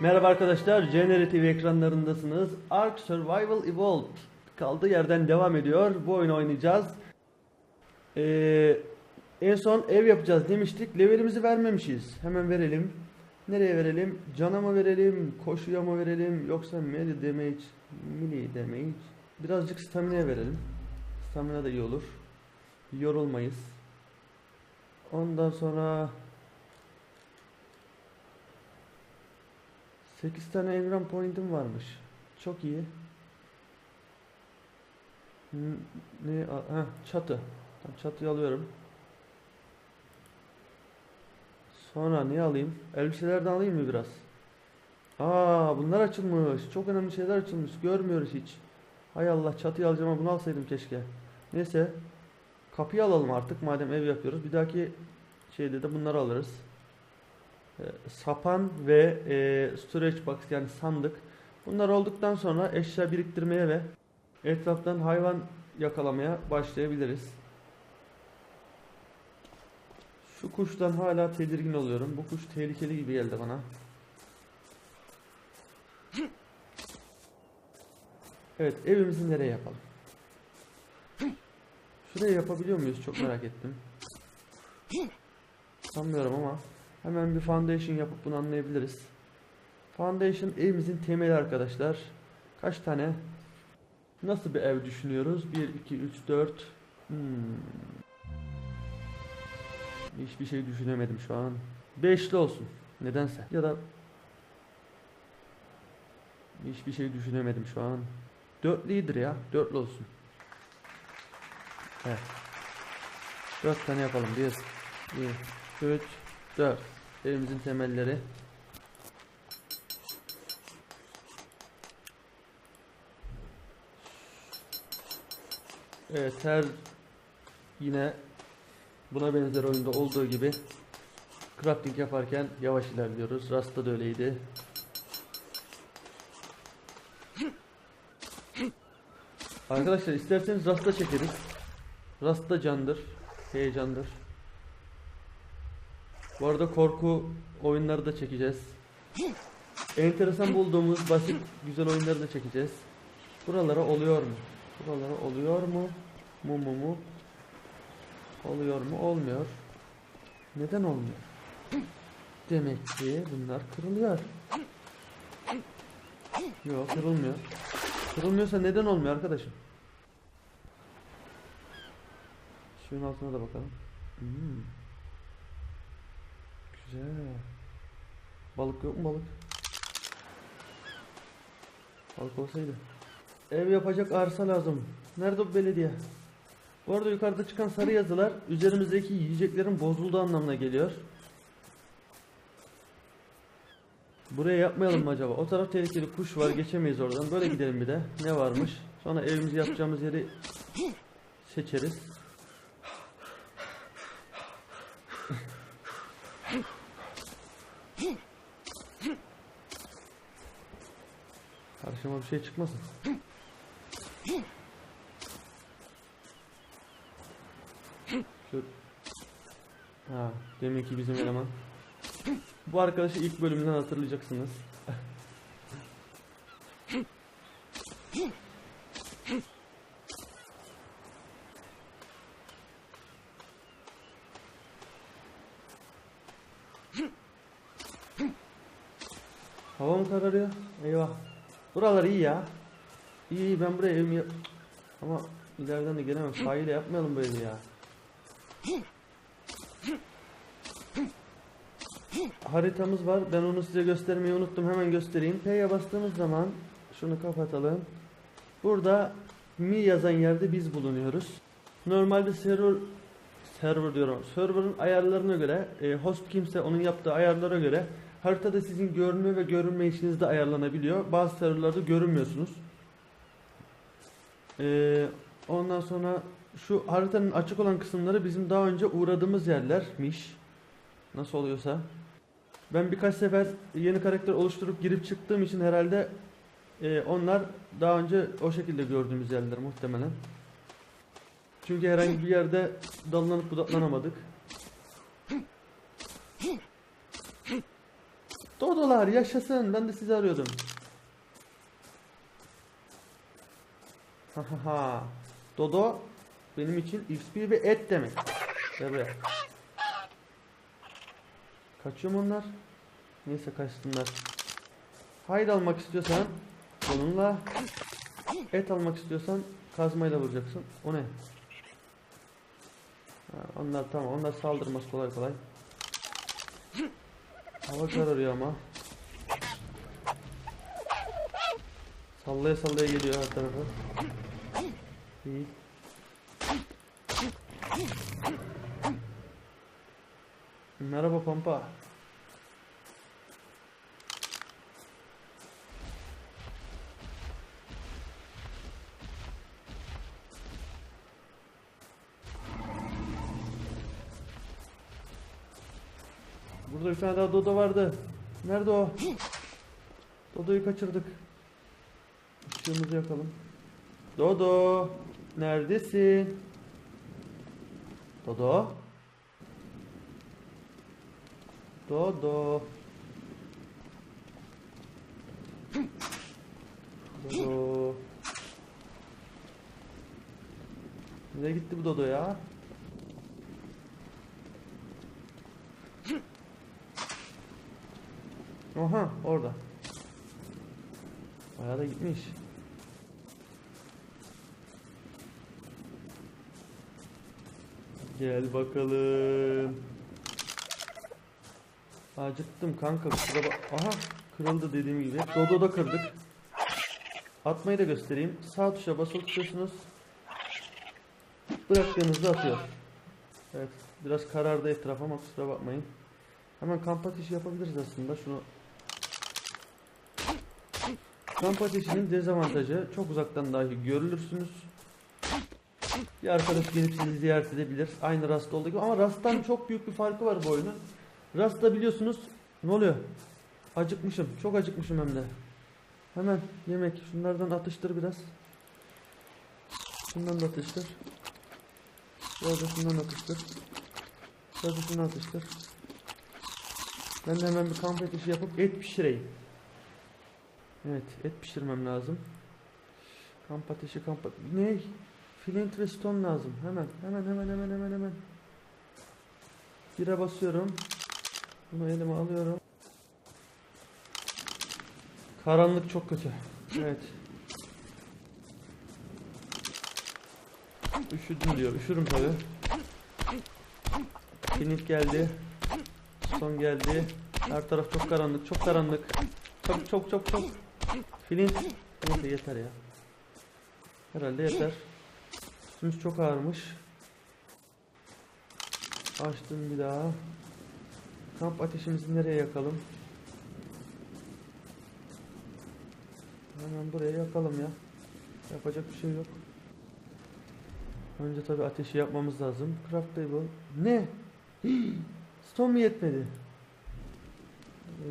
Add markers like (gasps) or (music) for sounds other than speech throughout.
Merhaba arkadaşlar, JNR TV ekranlarındasınız. Ark Survival Evolved kaldığı yerden devam ediyor. Bu oyunu oynayacağız. Ee, en son ev yapacağız demiştik. Levelimizi vermemişiz. Hemen verelim. Nereye verelim? Cana mı verelim? Koşuya mı verelim? Yoksa melee damage, melee damage. Birazcık stamina verelim. Stamina da iyi olur. Yorulmayız. Ondan sonra 8 tane evren point'im varmış. Çok iyi. Ne? Ha, çatı. Tamam, çatıyı alıyorum. Sonra ne alayım? Elbiselerden alayım mı biraz? Aa, bunlar açılmış. Çok önemli şeyler açılmış. Görmüyoruz hiç. Hay Allah, çatıyı alacağım ama bunu alsaydım keşke. Neyse. Kapıyı alalım artık madem ev yapıyoruz. Bir dahaki şeyde de bunları alırız. E, sapan ve e, storage box yani sandık. Bunlar olduktan sonra eşya biriktirmeye ve etraftan hayvan yakalamaya başlayabiliriz. Şu kuştan hala tedirgin oluyorum. Bu kuş tehlikeli gibi geldi bana. Evet, evimizi nereye yapalım? Şuraya yapabiliyor muyuz? Çok merak ettim. Sanmıyorum ama hemen bir foundation yapıp bunu anlayabiliriz. Foundation evimizin temeli arkadaşlar. Kaç tane? Nasıl bir ev düşünüyoruz? 1, 2, 3, 4. Hmm. Hiçbir şey düşünemedim şu an. Beşli olsun. Nedense. Ya da Hiçbir şey düşünemedim şu an. Dörtlü iyidir ya. Dörtlü olsun. Evet. Dört tane yapalım. Bir, bir, üç, dört. Evimizin temelleri. Evet her yine buna benzer oyunda olduğu gibi crafting yaparken yavaş ilerliyoruz. Rasta da öyleydi. Arkadaşlar isterseniz rasta çekeriz. Rasta candır, heyecandır. Bu arada korku oyunları da çekeceğiz. Enteresan bulduğumuz basit güzel oyunları da çekeceğiz. Buralara oluyor mu? Buralara oluyor mu? Mu mu mu? Oluyor mu? Olmuyor. Neden olmuyor? Demek ki bunlar kırılıyor. Yok kırılmıyor. Kırılmıyorsa neden olmuyor arkadaşım? Şunun altına da bakalım. Hmm. Güzel. Balık yok mu balık? Balık olsaydı. Ev yapacak arsa lazım. Nerede bu belediye? Bu arada yukarıda çıkan sarı yazılar üzerimizdeki yiyeceklerin bozulduğu anlamına geliyor. Buraya yapmayalım mı acaba? O taraf tehlikeli kuş var geçemeyiz oradan. Böyle gidelim bir de. Ne varmış? Sonra evimizi yapacağımız yeri seçeriz. Karşıma bir şey çıkmasın. Şu... Ha, demek ki bizim eleman. Bu arkadaşı ilk bölümden hatırlayacaksınız. Hava mı kararıyor? Eyvah. Buralar iyi ya. İyi iyi ben buraya evimi. Ama ileriden de gelemem. Sahile yapmayalım bu evi ya. Haritamız var. Ben onu size göstermeyi unuttum. Hemen göstereyim. P'ye bastığımız zaman şunu kapatalım. Burada mi yazan yerde biz bulunuyoruz. Normalde server server diyorum. Server'ın ayarlarına göre e, host kimse onun yaptığı ayarlara göre haritada sizin görünme ve görünme işiniz de ayarlanabiliyor. Bazı serverlarda görünmüyorsunuz. E, ondan sonra şu haritanın açık olan kısımları bizim daha önce uğradığımız yerlermiş. Nasıl oluyorsa. Ben birkaç sefer yeni karakter oluşturup girip çıktığım için herhalde e, onlar daha önce o şekilde gördüğümüz yerler muhtemelen. Çünkü herhangi bir yerde dallanıp budaklanamadık. Dodolar yaşasın. Ben de sizi arıyordum. Ha ha ha. Dodo benim için XP ve et demek. Gel buraya. Kaçıyor mu onlar? Neyse kaçsınlar. Hayır almak istiyorsan onunla et almak istiyorsan kazmayla vuracaksın. O ne? Ha, onlar tamam. Onlar saldırmaz kolay kolay. Hava kararıyor ama. Sallaya sallaya geliyor her tarafı. İyi. Merhaba Pampa. Burada bir tane daha Dodo vardı. Nerede o? Dodo'yu kaçırdık. Işığımızı yakalım. Dodo. Neredesin? Dodo. Dodo. Dodo. Nereye gitti bu Dodo ya? Oha orada. Bayağı da gitmiş. Gel bakalım. Acıktım kanka kusura. Aha kırıldı dediğim gibi. Dodo da kırdık. Atmayı da göstereyim. Sağ tuşa basılı tutuyorsunuz. Bıraktığınızda atıyor. Evet biraz karardı etraf ama kusura bakmayın. Hemen kamp ateşi yapabiliriz aslında. Şunu Kamp ateşinin dezavantajı çok uzaktan dahi görülürsünüz. Bir arkadaş gelip sizi ziyaret edebilir. Aynı Rust olduğu gibi ama Rust'tan çok büyük bir farkı var bu oyunun. Rust'ta biliyorsunuz ne oluyor? Acıkmışım. Çok acıkmışım hem de. Hemen yemek. Şunlardan atıştır biraz. Şundan da atıştır. Biraz da şundan atıştır. Biraz da şundan atıştır. Ben de hemen bir kamp ateşi yapıp et pişireyim. Evet, et pişirmem lazım. Kamp ateşi, kamp ateşi. Ne? Flint ve stone lazım. Hemen, hemen, hemen, hemen, hemen, hemen. Bire basıyorum. Bunu elime alıyorum. Karanlık çok kötü. Evet. Üşüdüm diyor. Üşürüm tabi. Flint geldi. Son geldi. Her taraf çok karanlık, çok karanlık. Çok çok çok çok. Flint. Neyse yeter ya. Herhalde yeter. Üstümüz çok ağırmış. Açtım bir daha. Kamp ateşimizi nereye yakalım? Hemen buraya yakalım ya. Yapacak bir şey yok. Önce tabi ateşi yapmamız lazım. Craft table. Ne? (gasps) Stone mu yetmedi?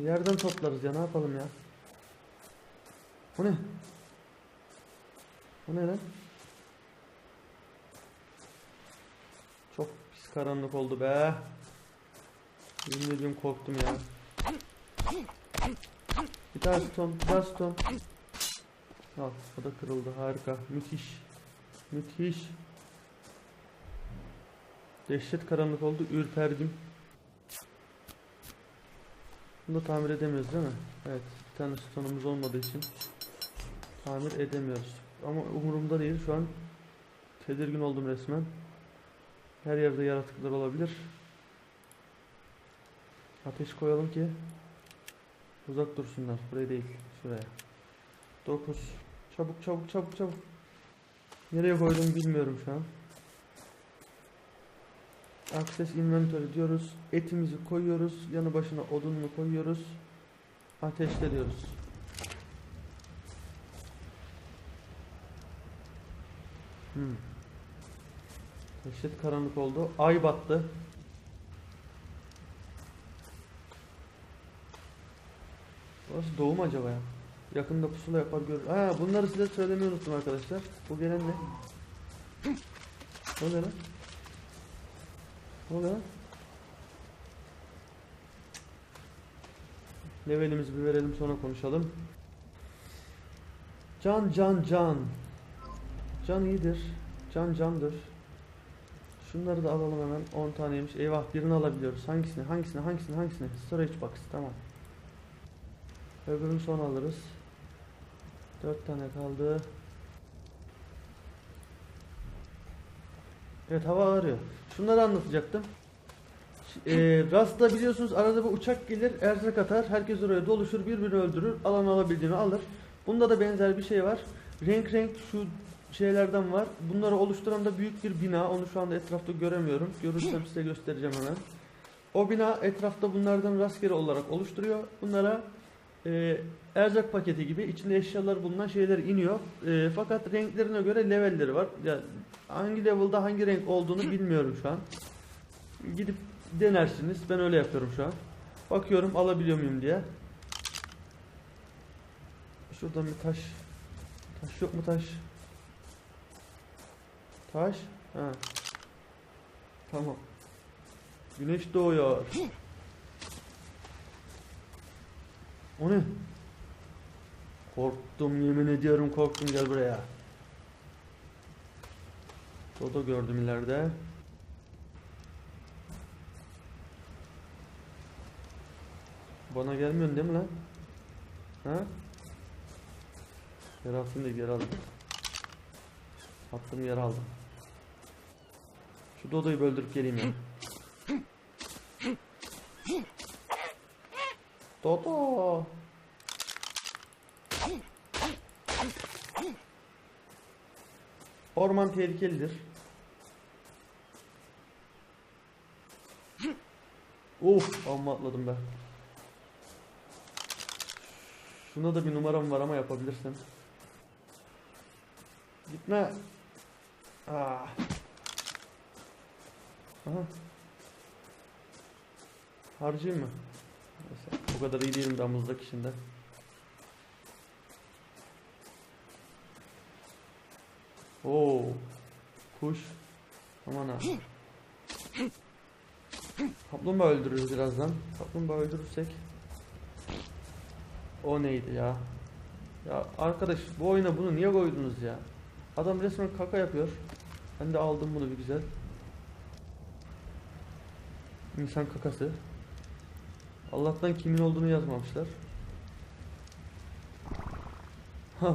Yerden toplarız ya ne yapalım ya. O ne? O ne lan? Çok pis karanlık oldu be. Yemin ediyorum korktum ya. Bir tane stone, bir daha stone. Al, o da kırıldı. Harika. Müthiş. Müthiş. Dehşet karanlık oldu. Ürperdim. Bunu da tamir edemiyoruz değil mi? Evet. Bir tane stone'umuz olmadığı için tamir edemiyoruz. Ama umurumda değil. Şu an tedirgin oldum resmen. Her yerde yaratıklar olabilir. Ateş koyalım ki uzak dursunlar. Buraya değil. Şuraya. 9. Çabuk çabuk çabuk çabuk. Nereye koydum bilmiyorum şu an. Access inventory diyoruz. Etimizi koyuyoruz. Yanı başına odununu koyuyoruz. Ateşle diyoruz. Hmm. Dehşet karanlık oldu. Ay battı. Burası doğu mu acaba ya? Yakında pusula yapar görür. Ha bunları size söylemeyi unuttum arkadaşlar. Bu gelen ne? Ne oluyor lan? Ne oluyor lan? Levelimizi bir verelim sonra konuşalım. Can can can. Can iyidir. Can candır. Şunları da alalım hemen. 10 taneymiş. Eyvah birini alabiliyoruz. Hangisini? Hangisini? Hangisini? Hangisini? Storage box. Tamam. Öbürünü sonra alırız. 4 tane kaldı. Evet hava ağrıyor. Şunları anlatacaktım. E, Rast'ta biliyorsunuz arada bir uçak gelir, erzak atar, herkes oraya doluşur, birbirini öldürür, alan alabildiğini alır. Bunda da benzer bir şey var. Renk renk şu şeylerden var. Bunları oluşturan da büyük bir bina. Onu şu anda etrafta göremiyorum. Görürsem size göstereceğim hemen. O bina etrafta bunlardan rastgele olarak oluşturuyor. Bunlara e, erzak paketi gibi içinde eşyalar bulunan şeyler iniyor. E, fakat renklerine göre levelleri var. Yani hangi level'da hangi renk olduğunu bilmiyorum şu an. Gidip denersiniz. Ben öyle yapıyorum şu an. Bakıyorum alabiliyor muyum diye. Şuradan bir taş. Taş yok mu taş? Taş? Ha. Tamam. Güneş doğuyor. O ne? Korktum yemin ediyorum korktum gel buraya. Dodo gördüm ileride. Bana gelmiyorsun değil mi lan? Ha? Yer altını da geri aldım. Attım yer aldım. Dodo'yu böldürüp geleyim ya. Dodo. Orman tehlikelidir. Of amma atladım ben. Şuna da bir numaram var ama yapabilirsem. Gitme. Ah. Aha. Harcayayım mı? Neyse, o kadar iyi değilim damızlık işinde. Oo. Kuş. Aman ha. Kaplumbağa öldürürüz birazdan. Kaplumbağa öldürürsek. O neydi ya? Ya arkadaş bu oyuna bunu niye koydunuz ya? Adam resmen kaka yapıyor. Ben de aldım bunu bir güzel. İnsan kakası. Allah'tan kimin olduğunu yazmamışlar. (laughs)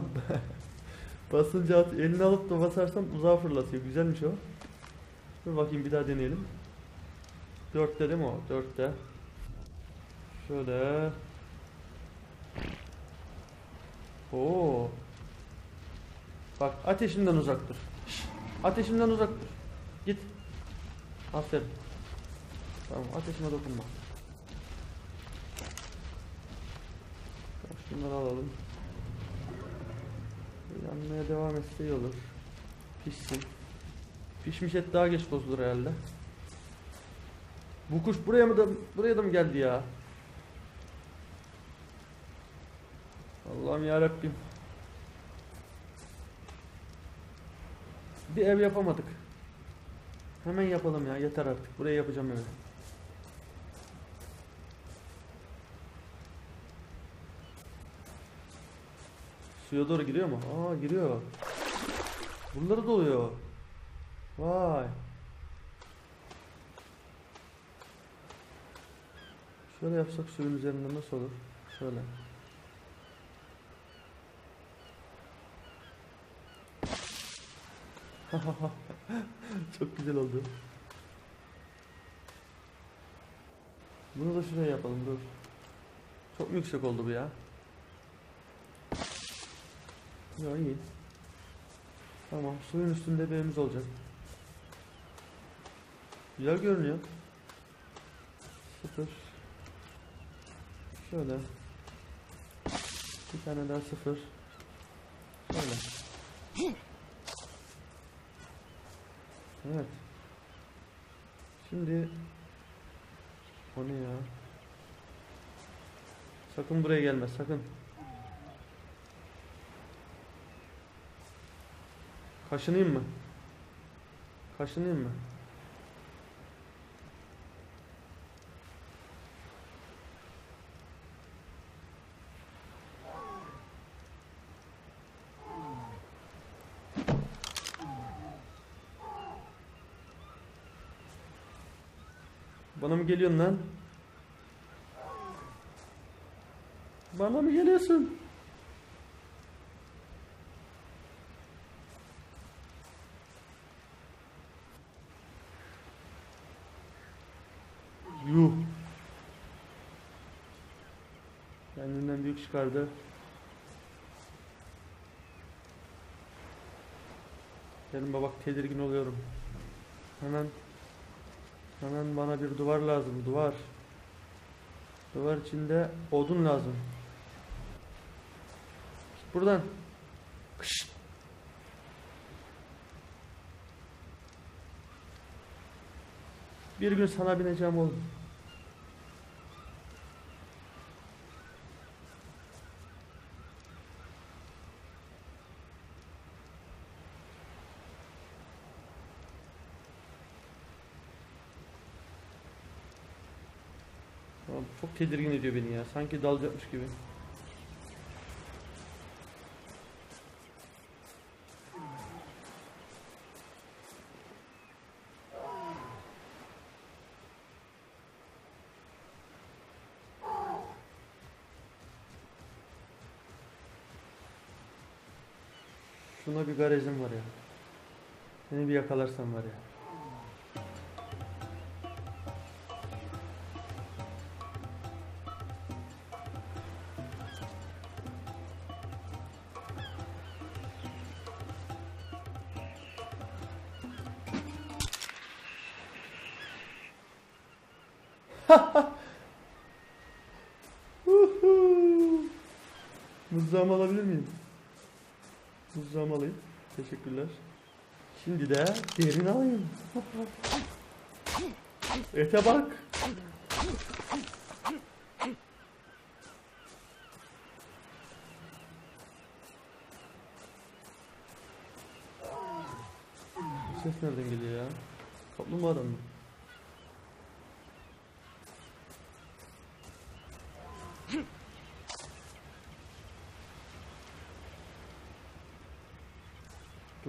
Basınca at, elini alıp da basarsan uzağa fırlatıyor. Güzelmiş o. Dur bakayım bir daha deneyelim. Dörtte değil mi o? Dörtte. Şöyle. Oo. Bak ateşimden uzak dur. Ateşimden uzak dur. Git. Aferin. Tamam ateşime dokunma. Şunları alalım. Yanmaya devam etse iyi olur. Pişsin. Pişmiş et daha geç bozulur herhalde. Bu kuş buraya mı da buraya da mı geldi ya? Allah'ım ya Rabbim. Bir ev yapamadık. Hemen yapalım ya yeter artık. Buraya yapacağım evi. Suya doğru giriyor mu? Aa giriyor. Bunları doluyor. Vay. Şöyle yapsak suyun üzerinde nasıl olur? Şöyle. (laughs) Çok güzel oldu. Bunu da şuraya yapalım dur. Çok yüksek oldu bu ya? Ya iyi. Tamam suyun üstünde bir evimiz olacak. Güzel görünüyor. Sıfır. Şöyle. Bir tane daha sıfır. Şöyle. Evet. Şimdi o ne ya? Sakın buraya gelme sakın. Kaşınayım mı? Kaşınayım mı? Bana mı geliyorsun lan? Bana mı geliyorsun? Çıkardı. Benim bak tedirgin oluyorum. Hemen hemen bana bir duvar lazım. Duvar. Duvar içinde odun lazım. Buradan. Kış. Bir gün sana bineceğim oğlum. Tamam, çok tedirgin ediyor beni ya. Sanki dalacakmış gibi. Şuna bir garezim var ya. Seni bir yakalarsam var ya. (laughs) Mızrağımı alabilir miyim? Mızrağımı alayım. Teşekkürler. Şimdi de derin alayım. (laughs) Ete bak. Ses nereden geliyor ya? Kaplumbağadan mı?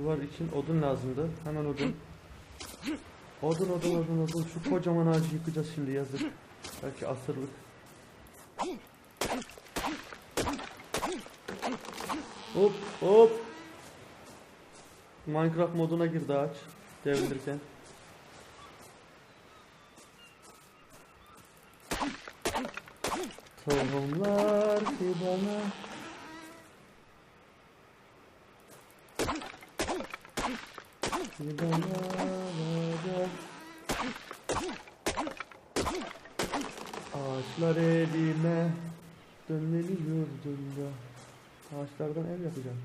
Duvar için odun lazımdı. Hemen odun. Odun odun odun odun. Şu kocaman ağacı yıkacağız şimdi yazık. Belki asırlık. Hop hop. Minecraft moduna girdi ağaç. Devrilirken. Tohumlar fidana. Fidanalara. Ağaçlar elime dönmeli yurdumda. Ağaçlardan ev yapacağım.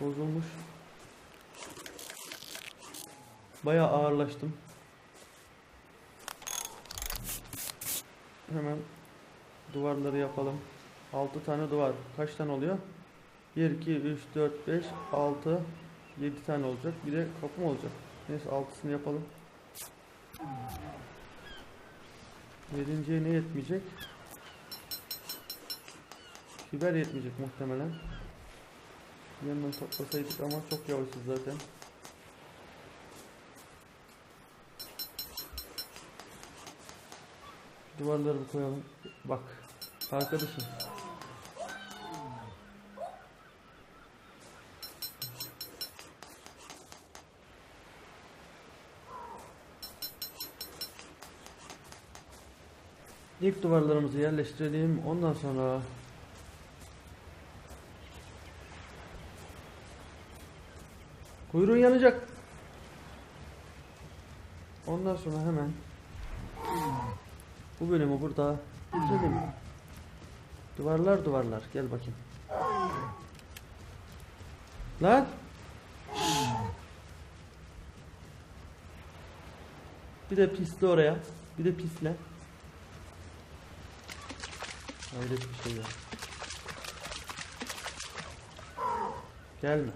Bozulmuş. Bayağı ağırlaştım. Hemen duvarları yapalım. 6 tane duvar. Kaç tane oluyor? 1, 2, 3, 4, 5, 6, 7 tane olacak. Bir de kapı mı olacak? Neyse 6'sını yapalım. 7.ye ne yetmeyecek? Fiber yetmeyecek muhtemelen. Yanından toplasaydık ama çok yavaşız zaten. Duvarları koyalım. Bak. Arkadaşım. İlk duvarlarımızı yerleştirelim. Ondan sonra Kuyruğun yanacak. Ondan sonra hemen bu bölümü burada bitirelim. Duvarlar duvarlar. Gel bakayım. Lan. Bir de pisle oraya. Bir de pisle. Hayret bir şey ya. Gelme.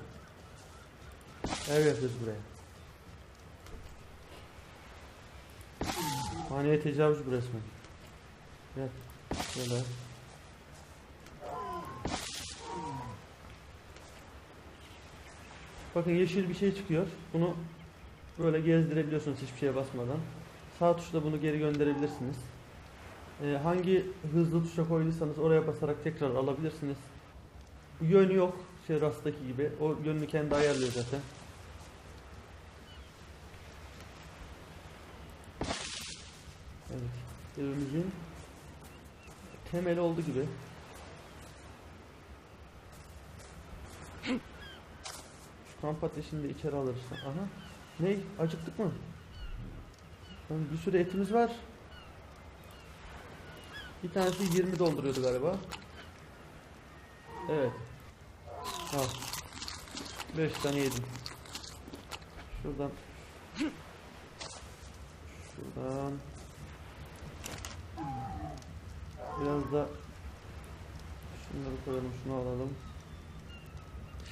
Ev yapıyoruz buraya. Haneye tecavüz bu resmen. Gel. Şöyle. Bakın yeşil bir şey çıkıyor. Bunu böyle gezdirebiliyorsunuz hiçbir şeye basmadan. Sağ tuşla bunu geri gönderebilirsiniz. Ee, hangi hızlı tuşa koyduysanız oraya basarak tekrar alabilirsiniz. Yönü yok. Şey rastaki gibi. O yönünü kendi ayarlıyor zaten. Evet. Evimizin temeli oldu gibi. Şu kamp ateşini de içeri alırız. Aha. Ne? Acıktık mı? Lan bir sürü etimiz var. Bir tanesi 20 dolduruyordu galiba. Evet. Al. 5 tane yedim. Şuradan. Şuradan. Biraz da şunları koyalım, şunu alalım.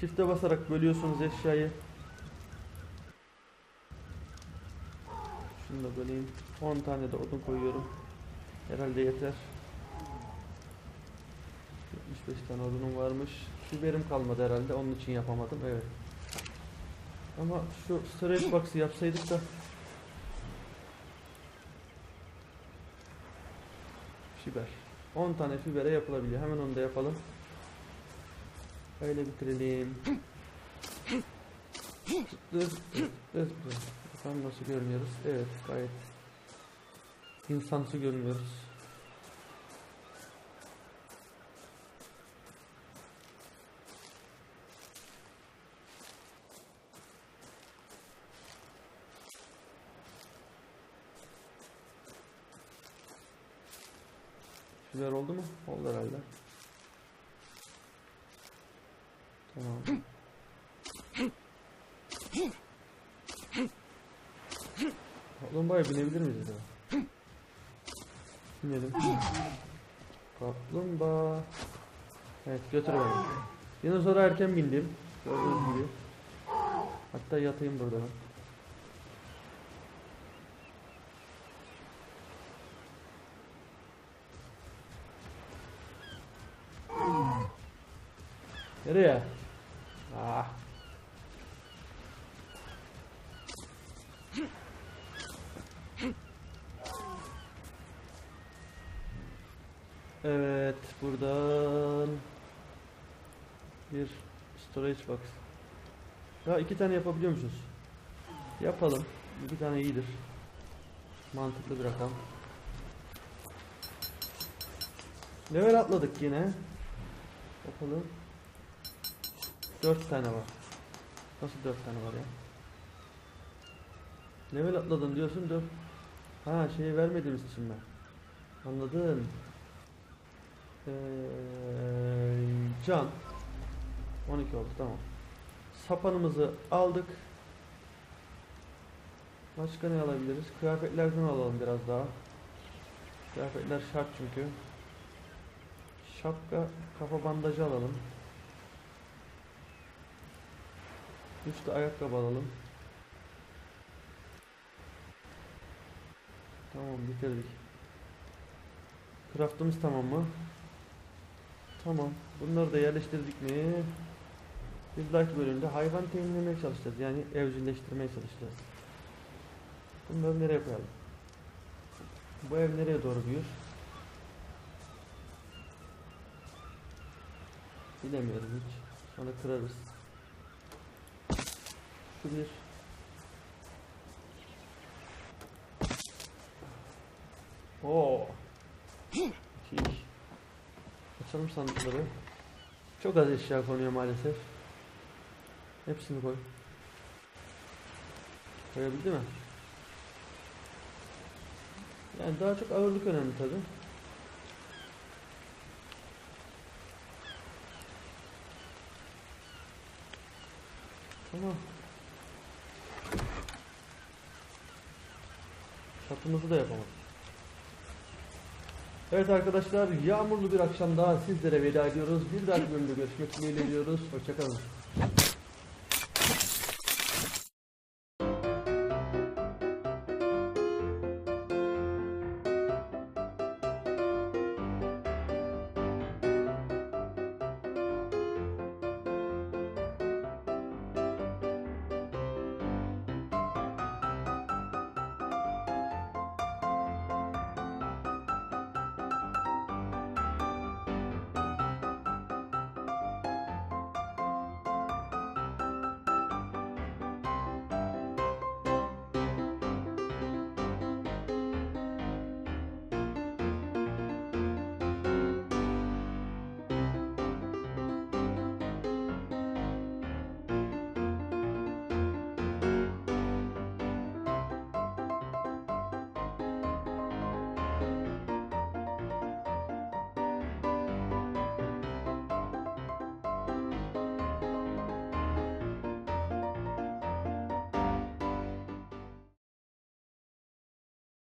Shift'e basarak bölüyorsunuz eşyayı. Şunu da böleyim. 10 tane de odun koyuyorum. Herhalde yeter. 75 tane odunum varmış. Biberim kalmadı herhalde. Onun için yapamadım. Evet. Ama şu storage box'ı yapsaydık da fiber. 10 tane fibere yapılabiliyor. Hemen onu da yapalım. Öyle bitirelim. Bakalım nasıl görünüyoruz. Evet gayet insansı görünüyoruz. Fiber oldu mu? Oldu herhalde. Tamam. Kaplumbağaya binebilir miyiz acaba? Binelim. Kaplumbağa. Evet götür beni. Dinozora erken bindim. Gördüğünüz gibi. Hatta yatayım burada ben. Nereye? Ah. Evet, buradan bir storage box. Ya iki tane yapabiliyormuşuz. Yapalım. İki tane iyidir. Mantıklı bir rakam. Level atladık yine. Bakalım. 4 tane var. Nasıl 4 tane var ya? Level atladın diyorsun 4. Ha şeyi vermediğimiz için ben. Anladım. Ee, can. 12 oldu tamam. Sapanımızı aldık. Başka ne alabiliriz? Kıyafetlerden alalım biraz daha. Kıyafetler şart çünkü. Şapka, kafa bandajı alalım. Üstte ayakkabı alalım. Tamam bitirdik. Craftımız tamam mı? Tamam. Bunları da yerleştirdik mi? Bir dahaki bölümde hayvan teminlemeye çalışacağız. Yani evcilleştirmeye çalışacağız. Bunları nereye koyalım? Bu ev nereye doğru büyür? Bilemiyorum hiç. Sonra kırarız. Bir. Oo. Açalım sandıkları. Çok az eşya konuyor maalesef. Hepsini koy. Koyabildi mi? Yani daha çok ağırlık önemli tabi. Tamam. Çatımızı da yapamadık. Evet arkadaşlar yağmurlu bir akşam daha sizlere veda ediyoruz. Bir dahaki bölümde görüşmek dileğiyle diyoruz. Hoşçakalın.